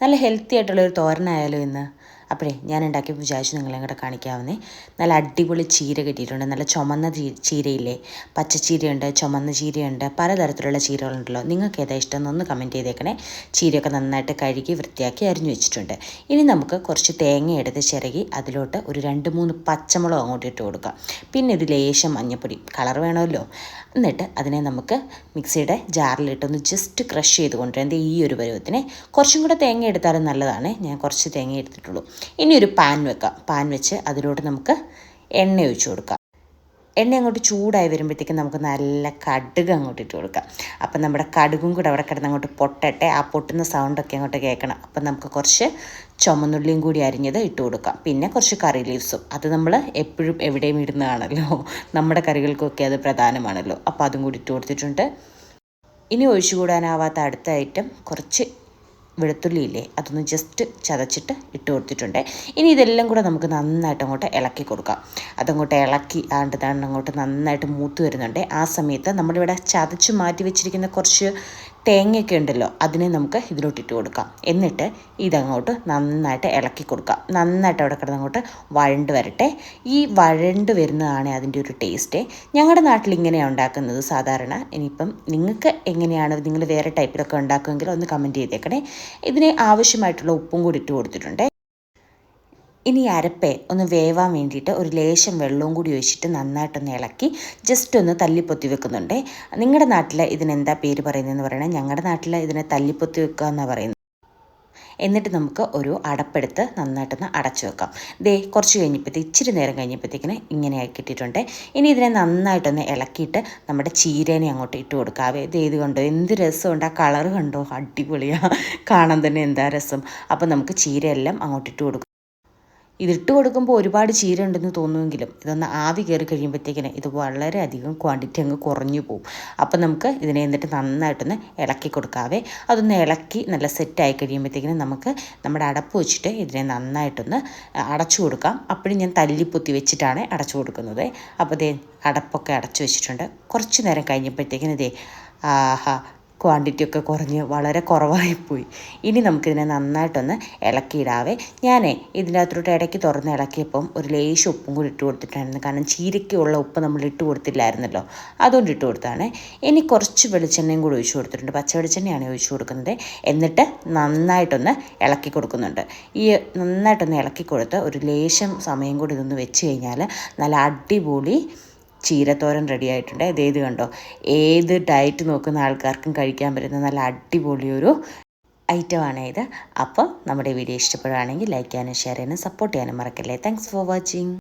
നല്ല ഹെൽത്തി ആയിട്ടുള്ള ആയിട്ടുള്ളൊരു തോരനായാലോ ഇന്ന്? അപ്പോഴേ ഞാൻ ഉണ്ടാക്കി വിചാരിച്ചു നിങ്ങളെ കൂടെ കാണിക്കാവുന്നേ നല്ല അടിപൊളി ചീര കിട്ടിയിട്ടുണ്ട്. നല്ല ചുമന്ന ചീരയില്ലേ? പച്ച പച്ചച്ചീരയുണ്ട് ചുമന്ന ചീരയുണ്ട് പലതരത്തിലുള്ള ചീരകളുണ്ടല്ലോ. നിങ്ങൾക്ക് ഏതാ ഇഷ്ടം എന്നൊന്ന് കമന്റ് ചെയ്തേക്കണേ. ചീരയൊക്കെ നന്നായിട്ട് കഴുകി വൃത്തിയാക്കി അരിഞ്ഞു വെച്ചിട്ടുണ്ട്. ഇനി നമുക്ക് കുറച്ച് തേങ്ങ എടുത്ത് ചിരകി അതിലോട്ട് ഒരു രണ്ട് മൂന്ന് പച്ചമുളക് അങ്ങോട്ട് ഇട്ട് കൊടുക്കാം. പിന്നെ ഒരു ലേശം മഞ്ഞപ്പൊടി. കളർ വേണമല്ലോ. എന്നിട്ട് അതിനെ നമുക്ക് മിക്സിയുടെ ജാറിലിട്ടൊന്ന് ജസ്റ്റ് ക്രഷ് ചെയ്ത് കൊണ്ടുവരാം ഈ ഒരു പരുവത്തിനെ കുറച്ചും കൂടെ തേങ്ങ എടുത്താലും നല്ലതാണ്. ഞാൻ കുറച്ച് തേങ്ങ എടുത്തിട്ടുള്ളൂ. ഇനി ഒരു പാൻ വെക്കാം. പാൻ വെച്ച് അതിലോട്ട് നമുക്ക് എണ്ണ ഒഴിച്ച് കൊടുക്കാം. എണ്ണ അങ്ങോട്ട് ചൂടായി വരുമ്പോഴത്തേക്കും നമുക്ക് നല്ല കടുക് അങ്ങോട്ട് ഇട്ട് കൊടുക്കാം. അപ്പം നമ്മുടെ കടുകും കൂടെ അവിടെ കിടന്ന് അങ്ങോട്ട് പൊട്ടട്ടെ. ആ പൊട്ടുന്ന സൗണ്ടൊക്കെ അങ്ങോട്ട് കേൾക്കണം. അപ്പം നമുക്ക് കുറച്ച് ചുമന്നുള്ളിയും കൂടി അരിഞ്ഞത് ഇട്ട് കൊടുക്കാം. പിന്നെ കുറച്ച് കറി ലീവ്സും അത് നമ്മൾ എപ്പോഴും എവിടെയും ഇടുന്നതാണല്ലോ. നമ്മുടെ കറികൾക്കൊക്കെ അത് പ്രധാനമാണല്ലോ. അപ്പോൾ അതും കൂടി ഇട്ട് കൊടുത്തിട്ടുണ്ട്. ഇനി ഒഴിച്ചുകൂടാനാവാത്ത അടുത്ത ഐറ്റം കുറച്ച് വെളുത്തുള്ളി ഇല്ലേ അതൊന്ന് ജസ്റ്റ് ചതച്ചിട്ട് ഇട്ട് കൊടുത്തിട്ടുണ്ട്. ഇനി ഇതെല്ലാം കൂടെ നമുക്ക് നന്നായിട്ട് അങ്ങോട്ട് ഇളക്കി കൊടുക്കാം. അതങ്ങോട്ട് ഇളക്കി ആണ്ട് അങ്ങോട്ട് നന്നായിട്ട് മൂത്ത് വരുന്നുണ്ട്. ആ സമയത്ത് നമ്മളിവിടെ ചതച്ച് മാറ്റി വെച്ചിരിക്കുന്ന കുറച്ച് തേങ്ങയൊക്കെ ഉണ്ടല്ലോ അതിനെ നമുക്ക് ഇതിലോട്ട് ഇട്ട് കൊടുക്കാം. എന്നിട്ട് ഇതങ്ങോട്ട് നന്നായിട്ട് ഇളക്കി കൊടുക്കാം. നന്നായിട്ട് അവിടെ കിടന്നങ്ങോട്ട് വഴണ്ട് വരട്ടെ. ഈ വഴണ്ട് വരുന്നതാണ് അതിന്റെ ഒരു ടേസ്റ്റ്. ഞങ്ങളുടെ നാട്ടിൽ ഇങ്ങനെയാണ് ഉണ്ടാക്കുന്നത് സാധാരണ. ഇനിയിപ്പം നിങ്ങൾക്ക് എങ്ങനെയാണ് നിങ്ങൾ വേറെ ടൈപ്പിലൊക്കെ ഉണ്ടാക്കുമെങ്കിൽ ഒന്ന് കമന്റ് ചെയ്തേക്കണേ. ഇതിന് ആവശ്യമായിട്ടുള്ള ഉപ്പും കൂടി ഇട്ട് കൊടുത്തിട്ടുണ്ട്. ഇനി അരപ്പെ ഒന്ന് വേവാൻ വേണ്ടിയിട്ട് ഒരു ലേശം വെള്ളവും കൂടി ഒഴിച്ചിട്ട് നന്നായിട്ടൊന്ന് ഇളക്കി ജസ്റ്റ് ഒന്ന് തല്ലിപ്പൊത്തി വെക്കുന്നുണ്ട്. നിങ്ങളുടെ നാട്ടിൽ ഇതിനെന്താ പേര് പറയുന്നതെന്ന് പറയണേ? ഞങ്ങളുടെ നാട്ടിൽ ഇതിനെ തല്ലിപ്പൊത്തി വെക്കുക എന്നാണ് പറയുന്നത്. എന്നിട്ട് നമുക്ക് ഒരു അടപ്പെടുത്ത് നന്നായിട്ടൊന്ന് അടച്ചു വെക്കാം. ദേ കുറച്ച് കഴിഞ്ഞപ്പോഴത്തേ ഇച്ചിരി നേരം കഴിഞ്ഞപ്പോഴത്തേക്കിന് ഇങ്ങനെ കിട്ടിയിട്ടുണ്ട്. ഇനി ഇതിനെ നന്നായിട്ടൊന്ന് ഇളക്കിയിട്ട് നമ്മുടെ ചീരേനെ അങ്ങോട്ട് ഇട്ട് കൊടുക്കാവേ ഇത് ഏത് കണ്ടോ? എന്ത് രസമുണ്ട്. ആ കളർ കണ്ടോ? അടിപൊളിയാണ് കാണാൻ തന്നെ എന്താ രസം. അപ്പോൾ നമുക്ക് ചീരയെല്ലാം അങ്ങോട്ട് ഇട്ട് കൊടുക്കാം. ഇതിട്ട് കൊടുക്കുമ്പോൾ ഒരുപാട് ചീര ഉണ്ടെന്ന് തോന്നുമെങ്കിലും ഇതൊന്ന് ആവി കയറി കഴിയുമ്പോഴത്തേക്കിന് ഇത് വളരെയധികം ക്വാണ്ടിറ്റി അങ്ങ് കുറഞ്ഞു പോകും അപ്പം നമുക്ക് ഇതിനെ എന്നിട്ട് നന്നായിട്ടൊന്ന് ഇളക്കി കൊടുക്കാവേ. അതൊന്ന് ഇളക്കി നല്ല സെറ്റായി കഴിയുമ്പോഴത്തേക്കിന് നമുക്ക് നമ്മുടെ അടപ്പ് വെച്ചിട്ട് ഇതിനെ നന്നായിട്ടൊന്ന് അടച്ചു കൊടുക്കാം. അപ്പോഴും ഞാൻ തല്ലിപ്പൊത്തി വെച്ചിട്ടാണ് അടച്ചു കൊടുക്കുന്നത്. അപ്പോൾ ഇതേ അടപ്പൊക്കെ അടച്ചു വെച്ചിട്ടുണ്ട്. കുറച്ച് നേരം കഴിഞ്ഞപ്പോഴത്തേക്കിന് ഇതേ ആഹാ ക്വാണ്ടിറ്റി ഒക്കെ കുറഞ്ഞ് വളരെ കുറവായിപ്പോയി. ഇനി നമുക്കിതിനെ നന്നായിട്ടൊന്ന് ഇളക്കിയിടാവേ. ഞാനേ ഇതിന്റെ അകത്തോട്ട് ഇടയ്ക്ക് തുറന്ന് ഇളക്കിയപ്പം ഒരു ലേശം ഉപ്പും കൂടി ഇട്ട് കൊടുത്തിട്ടായിരുന്നു. കാരണം ചീരയ്ക്കുള്ള ഉപ്പ് നമ്മൾ ഇട്ട് കൊടുത്തില്ലായിരുന്നല്ലോ. അതുകൊണ്ട് ഇട്ട് കൊടുത്താണ് ഇനി കുറച്ച് വെളിച്ചെണ്ണയും കൂടി ഒഴിച്ചു കൊടുത്തിട്ടുണ്ട്. പച്ച വെളിച്ചെണ്ണയാണ് ഒഴിച്ചു കൊടുക്കുന്നത്. എന്നിട്ട് നന്നായിട്ടൊന്ന് ഇളക്കി കൊടുക്കുന്നുണ്ട്. ഈ നന്നായിട്ടൊന്ന് ഇളക്കി കൊടുത്ത് ഒരു ലേശം സമയം കൂടി ഇതൊന്ന് വെച്ച് കഴിഞ്ഞാൽ നല്ല അടിപൊളി ചീരത്തോരൻ റെഡി ആയിട്ടുണ്ട്. ഇത് കണ്ടോ? ഏത് ഡയറ്റ് നോക്കുന്ന ആൾക്കാർക്കും കഴിക്കാൻ പറ്റുന്ന നല്ല അടിപൊളിയൊരു ഐറ്റമാണ് ഇത്. അപ്പോൾ നമ്മുടെ വീഡിയോ ഇഷ്ടപ്പെടുകയാണെങ്കിൽ ലൈക്ക് ചെയ്യാനും ഷെയർ ചെയ്യാനും സപ്പോർട്ട് ചെയ്യാനും മറക്കല്ലേ. Thanks for watching